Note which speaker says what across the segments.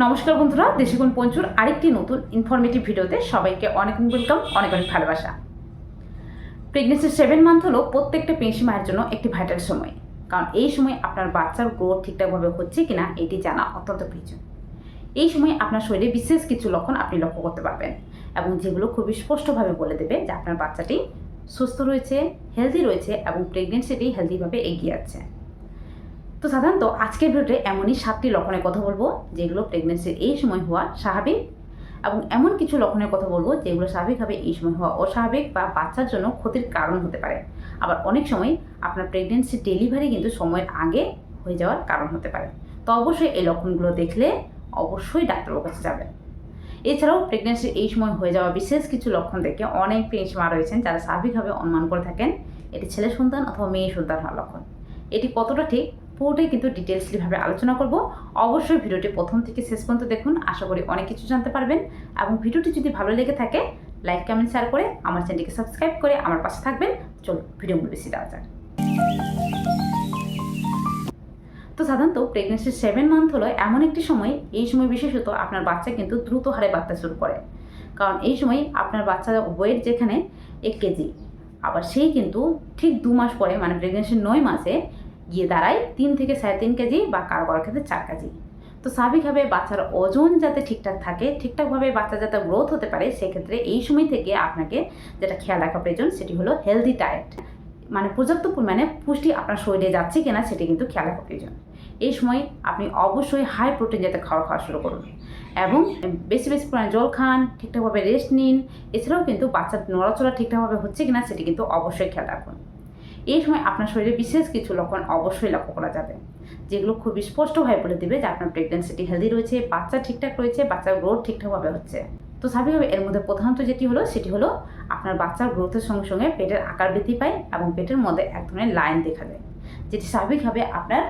Speaker 1: নমস্কার বন্ধুরা, দেশিগুণ পঞ্চুর আরেকটি নতুন ইনফরমেটিভ ভিডিওতে সবাইকে অনেক ওয়েলকাম অনেক অনেক ভালোবাসা। প্রেগনেন্সির সেভেন মান্থ হলো প্রত্যেকটা পেশি মায়ের জন্য একটি ভাইটাল সময়। কারণ এই সময় আপনার বাচ্চার গ্রোথ ঠিকঠাকভাবে হচ্ছে কিনা এটি জানা অত্যন্ত প্রয়োজন। এই সময় আপনার শরীরে বিশেষ কিছু লক্ষণ আপনি লক্ষ্য করতে পারবেন এবং যেগুলো খুবই স্পষ্টভাবে বলে দেবে যে আপনার বাচ্চাটি সুস্থ রয়েছে হেলদি রয়েছে এবং প্রেগনেন্সিটি হেলদিভাবে এগিয়ে যাচ্ছে। তো সাধারণত আজকের ভিডিওতে এমনই সাতটি লক্ষণের কথা বলব, যেগুলো প্রেগনেন্সির এই সময় হওয়া স্বাভাবিক এবং এমন কিছু লক্ষণের কথা বলব যেগুলো স্বাভাবিকভাবে এই সময় হওয়া অস্বাভাবিক বা বাচ্চার জন্য ক্ষতির কারণ হতে পারে। আবার অনেক সময় আপনার প্রেগনেন্সি ডেলিভারি কিন্তু সময়ের আগে হয়ে যাওয়ার কারণ হতে পারে। তো অবশ্যই এই লক্ষণগুলো দেখলে অবশ্যই ডাক্তারের কাছে যাবেন। এছাড়াও প্রেগনেন্সির এই সময় হয়ে যাওয়া বিশেষ কিছু লক্ষণ দেখে অনেক পেশ মা রয়েছেন যারা স্বাভাবিকভাবে অনুমান করে থাকেন, এটি ছেলে সন্তান অথবা মেয়ে সন্তান হওয়ার লক্ষণ। এটি কতটা ঠিক পুরোটাই কিন্তু ডিটেলসলিভাবে আলোচনা করব। অবশ্যই ভিডিওটি প্রথম থেকে শেষ পর্যন্ত দেখুন। আশা করি অনেক কিছু জানতে পারবেন। এবং ভিডিওটি যদি ভালো লেগে থাকে লাইক কমেন্ট শেয়ার করে আমার চ্যানেলটিকে সাবস্ক্রাইব করে আমার পাশে থাকবেন। চলুন ভিডিওগুলো বেশি দেওয়া যাক। তো সাধারণত প্রেগনেন্সির সেভেন মান্থ হলো এমন একটি সময়, এই সময় বিশেষত আপনার বাচ্চা কিন্তু দ্রুত হারে বাড়তে শুরু করে। কারণ এই সময় আপনার বাচ্চার ওয়েট যেখানে, এক কেজি। আবার সেই কিন্তু ঠিক দু মাস পরে মানে প্রেগনেন্সির নয় মাসে গিয়ে দাঁড়ায় তিন থেকে সাড়ে তিন কেজি বা কারও কারও ক্ষেত্রে চার কেজি। তো স্বাভাবিকভাবে বাচ্চার ওজন যাতে ঠিকঠাক থাকে, ঠিকঠাকভাবে বাচ্চা যাতে গ্রোথ হতে পারে, সেক্ষেত্রে এই সময় থেকে আপনাকে যেটা খেয়াল রাখা প্রয়োজন, সেটি হলো হেলদি ডায়েট মানে পর্যাপ্ত পরিমাণে পুষ্টি আপনার শরীরে যাচ্ছে কিনা, সেটি কিন্তু খেয়াল রাখা প্রয়োজন। এই সময় আপনি অবশ্যই হাই প্রোটিন যাতে খাওয়া খাওয়া শুরু করুন এবং বেশি বেশি পরিমাণে জল খান, ঠিকঠাকভাবে রেস্ট নিন। এছাড়াও কিন্তু বাচ্চার নড়াচড়া ঠিকঠাকভাবে হচ্ছে কিনা, সেটি কিন্তু অবশ্যই খেয়াল রাখুন। এই সময় আপনার শরীরে বিশেষ কিছু লক্ষণ অবশ্যই লক্ষ্য করা যাবে। যেগুলো খুব স্পষ্টভাবে বলে দেবে যে আপনার প্রেগনেন্সিটি হেলদি রয়েছে, বাচ্চা ঠিকঠাক রয়েছে, বাচ্চার গ্রোথ ঠিকঠাকভাবে হচ্ছে। তো স্বাভাবিকভাবে এর মধ্যে প্রধানত যেটি হলো, সেটি হলো আপনার বাচ্চার গ্রোথের সঙ্গে সঙ্গে পেটের আকার বৃদ্ধি পায় এবং পেটের মধ্যে এক ধরনের লাইন দেখা যায় যেটি স্বাভাবিকভাবে আপনার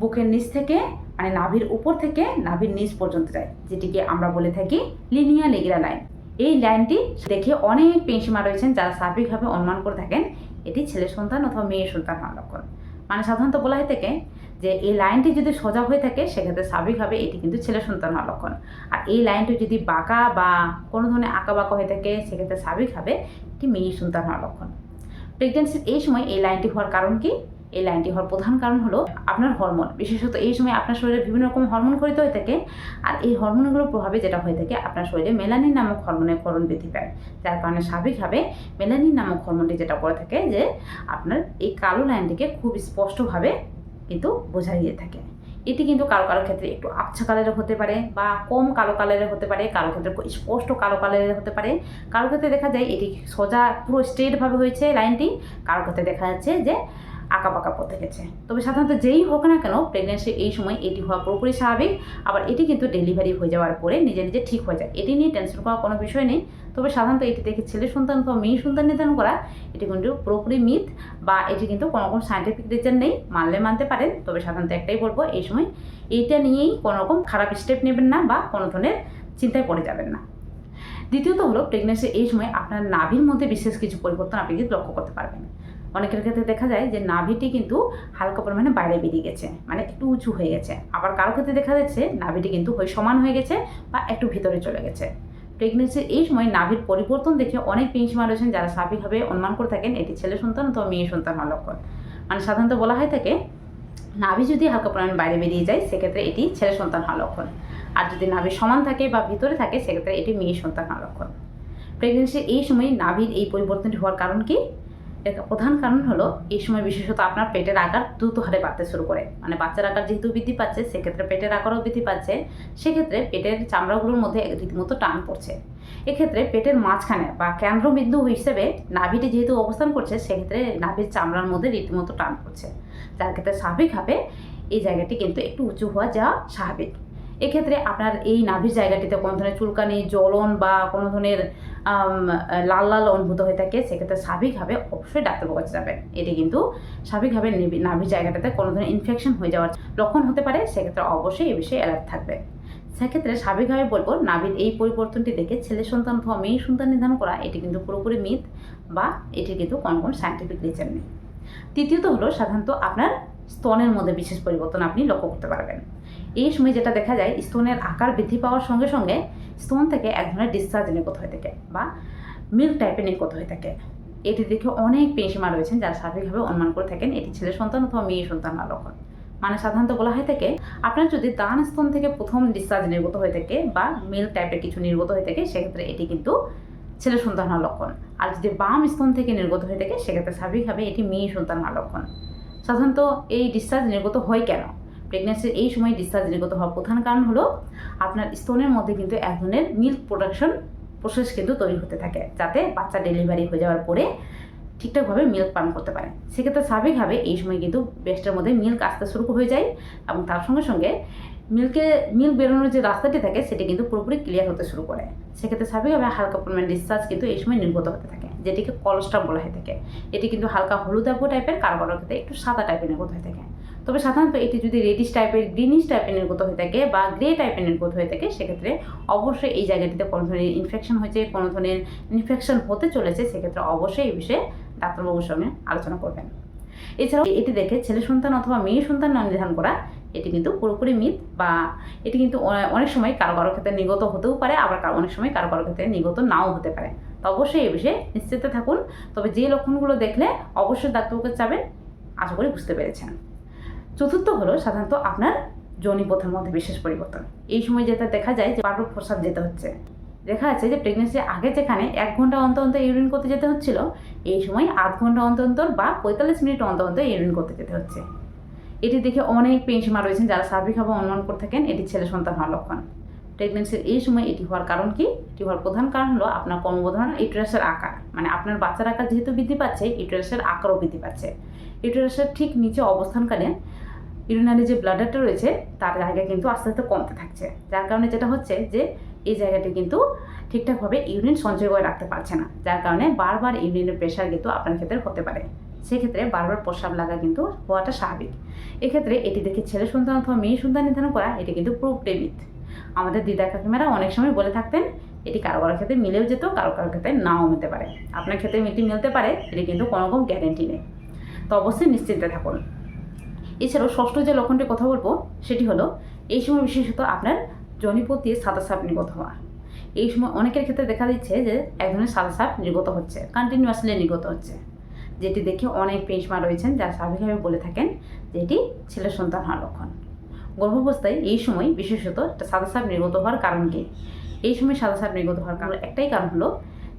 Speaker 1: বুকের নিচ থেকে মানে নাভির উপর থেকে নাভির নিচ পর্যন্ত যায়, যেটিকে আমরা বলে থাকি লিনিয়া লেগিরা লাইন এই লাইনটি দেখে অনেক পেনসিমা রয়েছেন যারা স্বাভাবিকভাবে অনুমান করে থাকেন এটি ছেলে সন্তান অথবা মেয়ে সন্তান হওয়ার লক্ষণ। মানে সাধারণত বলা হয়ে থাকে যে, এই লাইনটি যদি সোজা হয়ে থাকে, সেক্ষেত্রে স্বাভাবিকভাবে এটি কিন্তু ছেলে সন্তান হওয়ার লক্ষণ। আর এই লাইনটি যদি বাঁকা বা কোনো ধরনের আঁকা বাঁকা হয়ে থাকে, সেক্ষেত্রে স্বাভাবিকভাবে এটি মেয়ে সন্তান হওয়ার লক্ষণ। প্রেগনেন্সির এই সময় এই লাইনটি হওয়ার কারণ কি? এই লাইনটি হওয়ার প্রধান কারণ হলো আপনার হরমোন। বিশেষত এই সময় আপনার শরীরে বিভিন্ন রকম হরমোন খরিত হয়ে থাকে আর এই হরমোনগুলোর প্রভাবে যেটা হয়ে থাকে, আপনার শরীরে মেলানিন নামক হরমোনের ক্ষরণ বৃদ্ধি পায়। যার কারণে স্বাভাবিকভাবে মেলানিন নামক হরমোনটি যেটা করে থাকে যে আপনার এই কালো লাইনটিকে খুব স্পষ্টভাবে কিন্তু বোঝা দিয়ে থাকে। এটি কিন্তু কারও কারও ক্ষেত্রে একটু আবছা কালারের হতে পারে বা কম কালো কালারের হতে পারে, কারও ক্ষেত্রে স্পষ্ট কালো কালারের হতে পারে। কারও ক্ষেত্রে দেখা যায় এটি সোজা পুরো স্ট্রেটভাবে হয়েছে লাইনটি, কারও ক্ষেত্রে দেখা যাচ্ছে যে আঁকা পাকা পথে গেছে। তবে সাধারণত যেই হোক না কেন প্রেগনেন্সি এই সময় এটি হওয়া পুরোপুরি স্বাভাবিক। আবার এটি কিন্তু ডেলিভারি হয়ে যাওয়ার পরে নিজে নিজে ঠিক হয়ে যায়। এটি নিয়ে টেনশন করার কোনো বিষয় নেই। তবে সাধারণত এটি দেখে ছেলে সন্তান অথবা মেয়ে সন্তান নির্ধারণ করা, এটি কিন্তু পুরোপুরি মিথ বা এটি কিন্তু কোনো রকম সায়েন্টিফিক রিজন নেই, মানলে মানতে পারেন। তবে সাধারণত একটাই বলব, এই সময় এইটা নিয়েই কোনো রকম খারাপ স্টেপ নেবেন না বা কোনো ধরনের চিন্তায় পড়ে যাবেন না। দ্বিতীয়ত হলো প্রেগনেন্সি এই সময় আপনার নাভির মধ্যে বিশেষ কিছু পরিবর্তন আপনি কিন্তু লক্ষ্য করতে পারবেন। অনেকের ক্ষেত্রে দেখা যায় যে নাভিটি কিন্তু হালকা পরিমাণে বাইরে বেরিয়ে গেছে মানে একটু উঁচু হয়ে গেছে। আবার কারও ক্ষেত্রে দেখা যাচ্ছে নাভিটি কিন্তু হয়ে সমান হয়ে গেছে বা একটু ভিতরে চলে গেছে। প্রেগনেন্সির এই সময় নাভির পরিবর্তন দেখে অনেক পেনসিমা রয়েছেন যারা স্বাভাবিকভাবে অনুমান করে থাকেন, এটি ছেলে সন্তান অথবা মেয়ে সন্তান হওয়ার লক্ষণ। মানে সাধারণত বলা হয় থাকে, নাভি যদি হালকা পরিমাণে বাইরে বেরিয়ে যায়, সেক্ষেত্রে এটি ছেলে সন্তান হওয়ার লক্ষণ। আর যদি নাভি সমান থাকে বা ভিতরে থাকে, সেক্ষেত্রে এটি মেয়ে সন্তান হওয়ার লক্ষণ। প্রেগনেন্সির এই সময় নাভির এই পরিবর্তনটি হওয়ার কারণ কি? এর প্রধান কারণ হলো, এই সময় বিশেষত আপনার পেটের আকার দ্রুত হারে বাড়তে শুরু করে। মানে বাচ্চার আকার যেহেতু বৃদ্ধি পাচ্ছে, সেক্ষেত্রে পেটের আকারও বৃদ্ধি পাচ্ছে, সেক্ষেত্রে পেটের চামড়াগুলোর মধ্যে রীতিমতো টান পড়ছে। এক্ষেত্রে পেটের মাঝখানে বা কেন্দ্রবিন্দু হিসেবে নাভিটি যেহেতু অবস্থান করছে, সেক্ষেত্রে নাভির চামড়ার মধ্যে রীতিমতো টান পড়ছে। যার ক্ষেত্রে স্বাভাবিকভাবে এই জায়গাটি কিন্তু একটু উঁচু হওয়া যাওয়া স্বাভাবিক। এক্ষেত্রে আপনার এই নাভির জায়গাটিতে কোনো ধরনের চুলকানি, জ্বলন বা কোনো ধরনের লাল লাল অনুভূত হয়ে থাকে, সেক্ষেত্রে স্বাভাবিকভাবে অবশ্যই ডাক্তারবাবুর কাছে যাবেন। এটি কিন্তু স্বাভাবিকভাবে নাভির জায়গাটাতে কোনো ধরনের ইনফেকশন হয়ে যাওয়ার লক্ষণ হতে পারে, সেক্ষেত্রে অবশ্যই এ বিষয়ে অ্যালার্ট থাকবে। সেক্ষেত্রে স্বাভাবিকভাবে বলব, নাভির এই পরিবর্তনটি দেখে ছেলে সন্তান অথবা মেয়ে সন্তান নির্ধারণ করা, এটি কিন্তু পুরোপুরি মিথ বা এটির কিন্তু কোনো কোনো সায়েন্টিফিক রিজন নেই। তৃতীয়ত হলো, সাধারণত আপনার স্তনের মধ্যে বিশেষ পরিবর্তন আপনি লক্ষ্য করতে পারবেন। এই সময় যেটা দেখা যায় স্তনের আকার বৃদ্ধি পাওয়ার সঙ্গে সঙ্গে স্তন থেকে এক ধরনের ডিসচার্জ নির্গত হয়ে থাকে বা মিল্ক টাইপের নির্গত হয়ে থাকে। এটি দেখে অনেক পেশিমা রয়েছেন যারা স্বাভাবিকভাবে অনুমান করে থাকেন এটি ছেলে সন্তান অথবা মেয়ে সন্তান না লক্ষণ। মানে সাধারণত বলা হয়ে থাকে, আপনার যদি দান স্তন থেকে প্রথম ডিসচার্জ নির্গত হয়ে থাকে বা মিল্ক টাইপের কিছু নির্গত হয়ে থাকে, সেক্ষেত্রে এটি কিন্তু ছেলে সন্তান হওয়ার লক্ষণ। আর যদি বাম স্তন থেকে নির্গত হয়ে থাকে, সেক্ষেত্রে স্বাভাবিকভাবে এটি মেয়ে সন্তান হওয়ার লক্ষণ। সাধারণত এই ডিসচার্জ নির্গত হয় কেন? প্রেগনেন্সির এই সময় ডিসচার্জ নির্গত হওয়ার প্রধান কারণ হলো আপনার স্তনের মধ্যে কিন্তু এক ধরনের মিল্ক প্রোডাকশন প্রসেস কিন্তু তৈরি হতে থাকে, যাতে বাচ্চা ডেলিভারি হয়ে যাওয়ার পরে ঠিকঠাকভাবে মিল্ক পান করতে পারে। সেক্ষেত্রে স্বাভাবিকভাবে এই সময় কিন্তু ব্রেস্টের মধ্যে মিল্ক আসতে শুরু হয়ে যায় এবং তার সঙ্গে সঙ্গে মিল্কে মিল্ক বেরোনোর যে রাস্তাটি থাকে সেটি কিন্তু পুরোপুরি ক্লিয়ার হতে শুরু করে। সেক্ষেত্রে স্বাভাবিকভাবে হালকা পরিমাণ ডিসচার্জ কিন্তু এই সময় নির্গত হতে থাকে, যেটিকে কলস্ট্রাম বলা হয়ে থাকে। এটি কিন্তু হালকা হলুদাভ টাইপের কারও ক্ষেত্রে একটু সাদা টাইপের নির্গত হয়ে থাকে। তবে সাধারণত এটি যদি রেডিশ টাইপের গ্রিনিশ টাইপের নির্গত হয়ে থাকে বা গ্রে টাইপের নির্গত হয়ে থাকে, সেক্ষেত্রে অবশ্যই এই জায়গাটিতে কোনো ধরনের ইনফেকশন হয়েছে, কোনো ধরনের ইনফেকশন হতে চলেছে, সেক্ষেত্রে অবশ্যই এই বিষয়ে ডাক্তারবাবুর সঙ্গে আলোচনা করবেন। এছাড়াও এটি দেখে ছেলে সন্তান অথবা মেয়ে সন্তান নাম নির্ধারণ করা, এটি কিন্তু পুরোপুরি মিথ বা এটি কিন্তু অনেক সময় কারও কারও ক্ষেত্রে নিগত হতেও পারে, আবার অনেক সময় কারও কারও ক্ষেত্রে নিগত নাও হতে পারে। তো অবশ্যই এই বিষয়ে নিশ্চিত থাকুন, তবে যে লক্ষণগুলো দেখলে অবশ্যই ডাক্তারবাবুকে যাবেন, আশা করি বুঝতে পেরেছেন। চতুর্থ হলো সাধারণত আপনার যৌনিপথের মধ্যে বিশেষ পরিবর্তন। এই সময় যেটা দেখা যায় যে বারবার প্রসাব যেতে হচ্ছে। দেখা যাচ্ছে যে প্রেগনেন্সির আগে যেখানে এক ঘণ্টা অন্তর অন্তর ইউরিন করতে যেতে হচ্ছিল, এই সময় আধ ঘণ্টা অন্তর অন্তর বা পঁয়তাল্লিশ মিনিট অন্তর অন্তর ইউরিন করতে যেতে হচ্ছে। এটি দেখে অনেক পেনসিমা রয়েছেন যারা স্বাভাবিকভাবে অনুমান করে থাকেন এটি ছেলে সন্তান হওয়ার লক্ষণ। প্রেগনেন্সির এই সময় এটি হওয়ার কারণ কি? এটি হওয়ার প্রধান কারণ হলো আপনার কর্মবোধন ইউটেরাসের আকার মানে আপনার বাচ্চার আকার যেহেতু বৃদ্ধি পাচ্ছে ইউটেরাসের আকারও বৃদ্ধি পাচ্ছে। ইউটেরাসের ঠিক নিচে অবস্থানকালে ইউরিনারি যে ব্লাডারটা রয়েছে, তার জায়গা কিন্তু আস্তে আস্তে কমতে থাকছে। যার কারণে যেটা হচ্ছে যে, এই জায়গাটি কিন্তু ঠিকঠাকভাবে ইউরিন সঞ্চয় করে রাখতে পারছে না। যার কারণে বারবার ইউরিনের প্রেশার কিন্তু আপনার ক্ষেত্রে হতে পারে। সেক্ষেত্রে বারবার প্রস্রাব লাগা কিন্তু হওয়াটা স্বাভাবিক। এক্ষেত্রে এটি দেখে ছেলে সন্তান অথবা মেয়ে সন্তান নির্ধারণ করা, এটি কিন্তু পুরোপুরি মিথ আমাদের দিদা কাকিমারা অনেক সময় বলে থাকতেন, এটি কারও কারও ক্ষেত্রে মিলেও যেত, কারও কারও ক্ষেত্রে নাও মিলতে পারে। আপনার ক্ষেত্রে এটি মিলতে পারে, এটি কিন্তু কোনো রকম গ্যারেন্টি নেই। তো অবশ্যই নিশ্চিন্তে থাকুন। এছাড়াও ষষ্ঠ যে লক্ষণটির কথা বলব, সেটি হলো এই সময় বিশেষত আপনার জনিপথ দিয়ে সাদা সাপ নির্গত হওয়া। এই সময় অনেকের ক্ষেত্রে দেখা দিচ্ছে যে এক ধরনের সাদা সাপ নির্গত হচ্ছে কন্টিনিউয়াসলি নির্গত হচ্ছে, যেটি দেখে অনেক পেশমা রয়েছেন যারা স্বাভাবিকভাবে বলে থাকেন যে এটি ছেলের সন্তান হওয়ার লক্ষণ। গর্ভাবস্থায় এই সময় বিশেষত সাদা সাপ নির্গত হওয়ার কারণ কি? এই সময় সাদা সাপ নির্গত হওয়ার কারণ, একটাই কারণ হলো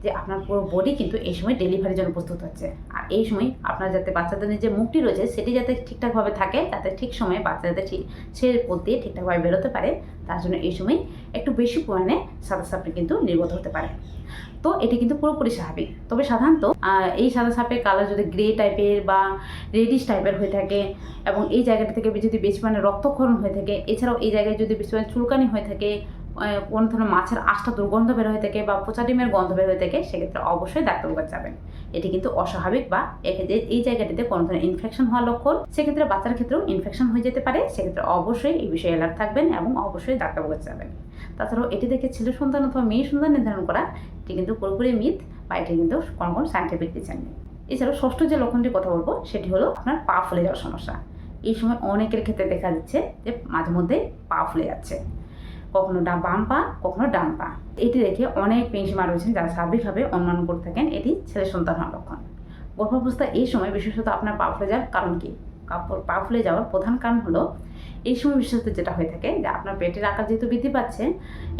Speaker 1: যে আপনার পুরো বডি কিন্তু এই সময় ডেলিভারির জন্য প্রস্তুত হচ্ছে। আর এই সময় আপনার যাতে বাচ্চাদের যে মুখটি রয়েছে, সেটি যাতে ঠিকঠাকভাবে থাকে যাতে ঠিক সময়ে বাচ্চা যাতে ঠিক, সে পথ দিয়ে ঠিকঠাকভাবে বেরোতে পারে, তার জন্য এই সময় একটু বেশি পরিমাণে সাদা সাপটি কিন্তু নির্গত হতে পারে। তো এটি কিন্তু পুরোপুরি স্বাভাবিক। তবে সাধারণত এই সাদা সাপের কালার যদি গ্রে টাইপের বা রেডিশ টাইপের হয়ে থাকে এবং এই জায়গাটা থেকে যদি বেশি পরিমাণে রক্তক্ষরণ হয়ে থাকে, এছাড়াও এই জায়গায় যদি বেশি পরিমাণে চুলকানি হয়ে থাকে কোনো ধরনের মাছের আষ্টা দুর্গন্ধ বের হয়ে থাকে বা পচা ডিমের গন্ধ বের হয়ে থাকে, সেক্ষেত্রে অবশ্যই ডাক্তারের কাছে যাবেন। এটি কিন্তু অস্বাভাবিক বা এক্ষেত্রে এই জায়গাটিতে কোনো ধরনের ইনফেকশন হওয়ার লক্ষণ। সেক্ষেত্রে বাচ্চার ক্ষেত্রেও ইনফেকশন হয়ে যেতে পারে। সেক্ষেত্রে অবশ্যই এই বিষয়ে অ্যালার্ট থাকবেন এবং অবশ্যই ডাক্তারের কাছে যাবেন। তাছাড়াও এটি দেখে ছেলে সন্তান অথবা মেয়ে সন্তান নির্ধারণ করা, এটি কিন্তু পুরোপুরি মিথ বা এটি কিন্তু কোনো কোনো সাইন্টিফিক রিজন নেই। এছাড়াও ষষ্ঠ যে লক্ষণটির কথা বলব, সেটি হলো আপনার পা ফুলে যাওয়ার সমস্যা। এই সময় অনেকের ক্ষেত্রে দেখা যাচ্ছে যে মাঝে মধ্যে পা ফুলে যাচ্ছে। কখনো ডা বাম পা, কখনো ডান পা। এটি দেখে অনেক পেনসিমা রয়েছেন যারা স্বাভাবিকভাবে অনুমান করে থাকেন এটি ছেলে সন্তান হওয়ার লক্ষণ। গর্ভাবস্থা এই সময় বিশেষত আপনার পা ফুলে যাওয়ার কারণ কি? কাপড় পা ফুলে যাওয়ার প্রধান কারণ হলো এই সময় বিশেষত যেটা হয়ে থাকে যে আপনার পেটের আকার যেহেতু বৃদ্ধি পাচ্ছে,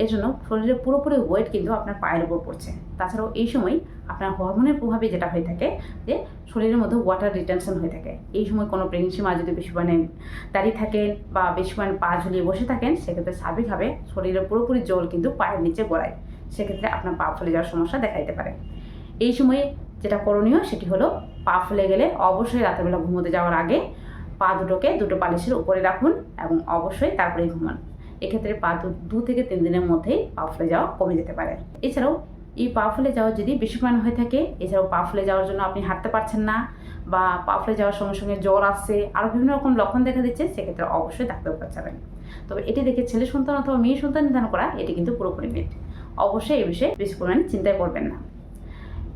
Speaker 1: এর জন্য শরীরের পুরোপুরি ওয়েট কিন্তু আপনার পায়ের উপর পড়ছে। তাছাড়াও এই সময় আপনার হরমোনের প্রভাবে যেটা হয়ে থাকে, যে শরীরের মধ্যে ওয়াটার রিটেনশন হয়ে থাকে। এই সময় কোনো প্রেগনেন্সি মা যদি বেশি মানে দাঁড়িয়ে থাকেন বা বেশি মানে পা ঝুলিয়ে বসে থাকেন, সেক্ষেত্রে স্বাভাবিকভাবে শরীরের পুরোপুরি জল কিন্তু পায়ের নিচে গড়ায়। সেক্ষেত্রে আপনার পা ফুলে যাওয়ার সমস্যা দেখা দিতে পারে। এই সময়ে যেটা করণীয় সেটি হলো পা ফুলে গেলে অবশ্যই রাতেরবেলা ঘুমোতে যাওয়ার আগে পা দুটোকে দুটো পালিশের উপরে রাখুন এবং অবশ্যই তারপরে ঘুমান। এক্ষেত্রে পা দু থেকে তিন দিনের মধ্যেই পা ফুলে যাওয়া কমে যেতে পারে। এছাড়াও এই পা ফুলে যাওয়া যদি বেশি পরিমাণ হয়ে থাকে, এছাড়াও পা ফুলে যাওয়ার জন্য আপনি হাঁটতে পারছেন না বা পা ফুলে যাওয়ার সঙ্গে সঙ্গে জ্বর আসছে আরও বিভিন্ন রকম লক্ষণ দেখা দিচ্ছে, সেক্ষেত্রে অবশ্যই ডাক্তার যাবেন। তবে এটি দেখে ছেলে সন্তান অথবা মেয়ে সন্তান নির্ধারণ করা, এটি কিন্তু পুরোপুরি মিথ অবশ্যই এই বিষয়ে বেশি পরিমাণে চিন্তায় করবেন না।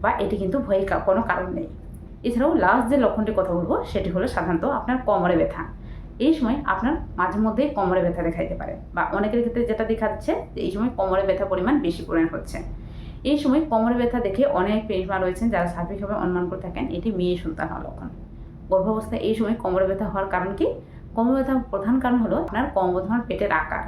Speaker 1: বা এটি কিন্তু ভয়ের কোনো কারণ নেই। এছাড়াও লাস্ট যে লক্ষণটির কথা বলব, সেটি হলো সাধারণত আপনার কোমরে ব্যথা। এই সময় আপনার মাঝে মধ্যে কোমরে ব্যথা দেখা দিতে পারে, বা অনেকের ক্ষেত্রে যেটা দেখা যাচ্ছে যে এই সময় কোমরে ব্যথা পরিমাণ বেশি পরিমাণ হচ্ছে। এই সময় কোমরে ব্যথা দেখে অনেক পেশমা রয়েছেন যারা স্বাভাবিকভাবে অনুমান করে থাকেন এটি মেয়ে সন্তান হওয়ার লক্ষণ। গর্ভাবস্থায় এই সময় কোমরে ব্যথা হওয়ার কারণ কি? কোমরে ব্যথার প্রধান কারণ হলো আপনার কর্মবর্ধমান পেটের আকার।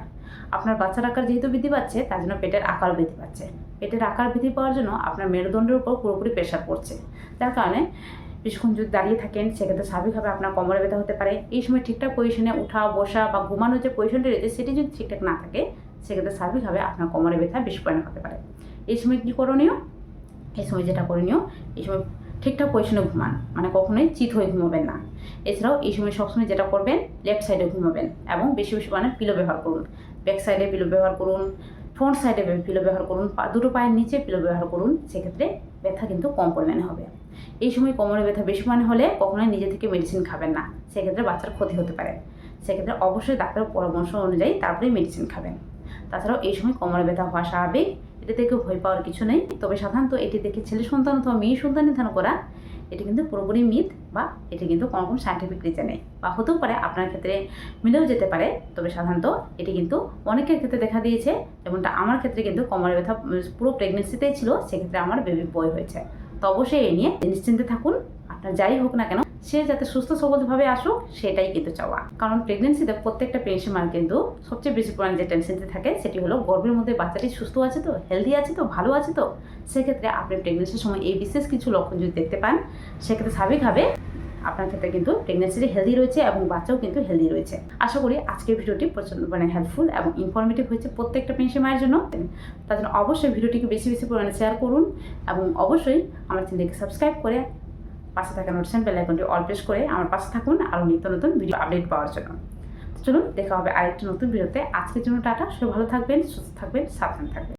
Speaker 1: আপনার বাচ্চার আকার যেহেতু বৃদ্ধি পাচ্ছে, তার জন্য পেটের আকার বৃদ্ধি পাচ্ছে। পেটের আকার বৃদ্ধি পাওয়ার জন্য আপনার মেরুদণ্ডের উপর পুরোপুরি প্রেশার পড়ছে। যার কারণে বেশিক্ষণ যদি দাঁড়িয়ে থাকেন, সেক্ষেত্রে স্বাভাবিকভাবে আপনার কোমরে ব্যথা হতে পারে। এই সময় ঠিকঠাক পজিশনে উঠা, বসা বা ঘুমানোর যে পজিশনটি রয়েছে, সেটি যদি ঠিকঠাক না থাকে সেক্ষেত্রে স্বাভাবিকভাবে আপনার কোমরে ব্যথা বেশি পরিমাণ হতে পারে। এই সময় কী করণীয় এই সময় যেটা করণীয় এই সময় ঠিকঠাক পজিশনে ঘুমান মানে কখনোই চিত হয়ে ঘুমাবেন না। এছাড়াও এই সময় সবসময় যেটা করবেন লেফট সাইডে ঘুমাবেন এবং বেশি বেশি মানে পিলো ব্যবহার করুন। ব্যাক সাইডে পিলো ব্যবহার করুন ফ্রন্ট সাইডে পিলো ব্যবহার করুন, পা- দুটো পায়ের নিচে পিলো ব্যবহার করুন, সেক্ষেত্রে ব্যথা কিন্তু কম পরিমাণে হবে। এই সময় কোমরে ব্যথা বেশি পরিমাণে হলে কখনোই নিজে থেকে মেডিসিন খাবেন না, সেক্ষেত্রে বাচ্চার ক্ষতি হতে পারে। সেক্ষেত্রে অবশ্যই ডাক্তারের পরামর্শ অনুযায়ী তারপরেই মেডিসিন খাবেন। তাছাড়াও এই সময় কোমরে ব্যথা হওয়া স্বাভাবিক। এটি থেকে ভয় পাওয়ার কিছু নেই। তবে সাধারণত এটি দেখে ছেলে সন্তান অথবা মেয়ে সন্তান নির্ধারণ করা, এটি কিন্তু পুরোপুরি মিথ বা এটি কিন্তু কোনো কোনো সাইন্টিফিক রিজন নেই বা হতেও পারে আপনার ক্ষেত্রে মিলেও যেতে পারে। তবে সাধারণত এটি কিন্তু অনেকের ক্ষেত্রে দেখা দিয়েছে যেমনটা আমার ক্ষেত্রে কিন্তু কোমরে ব্যথা পুরো প্রেগনেন্সিতেই ছিল। সেক্ষেত্রে আমার বেবি বয় হয়েছে। তো অবশ্যই এই নিয়ে নিশ্চিন্তে থাকুন। আপনার যাই হোক না কেন সে যাতে সুস্থ সবলভাবে আসুক, সেটাই কিন্তু চাওয়া। কারণ প্রেগনেন্সিতে প্রত্যেকটা পেশেন্ট মার কিন্তু সবচেয়ে বেশি পরিমাণে যে টেনশনতে থাকে, সেটি হলো গর্ভের মধ্যে বাচ্চাটি সুস্থ আছে তো হেলদি আছে তো, ভালো আছে তো, সেক্ষেত্রে আপনি প্রেগনেন্সির সময় এই বিশেষ কিছু লক্ষণ যদি দেখতে পান, সেক্ষেত্রে স্বাভাবিকভাবে আপনার ক্ষেত্রে কিন্তু প্রেগনেন্সিটি হেলদি রয়েছে এবং বাচ্চাও কিন্তু হেলদি রয়েছে। আশা করি আজকের ভিডিওটি প্রচণ্ড মানে হেল্পফুল এবং ইনফরমেটিভ হয়েছে প্রত্যেকটা পেনশন মায়ের জন্য। তার জন্য অবশ্যই ভিডিওটিকে বেশি বেশি পরিমাণে শেয়ার করুন এবং অবশ্যই আমার চ্যানেলকে সাবস্ক্রাইব করে পাশে থাকা নোটিশন বেল আইকনটি অল প্রেস করে আমার পাশে থাকুন আরও নিত্য নতুন ভিডিও আপডেট পাওয়ার জন্য। চলুন, দেখা হবে আরেকটি নতুন ভিডিওতে আজকের জন্য টাটা, সবাই ভালো থাকবেন, সুস্থ থাকবেন, সাবধান থাকবেন।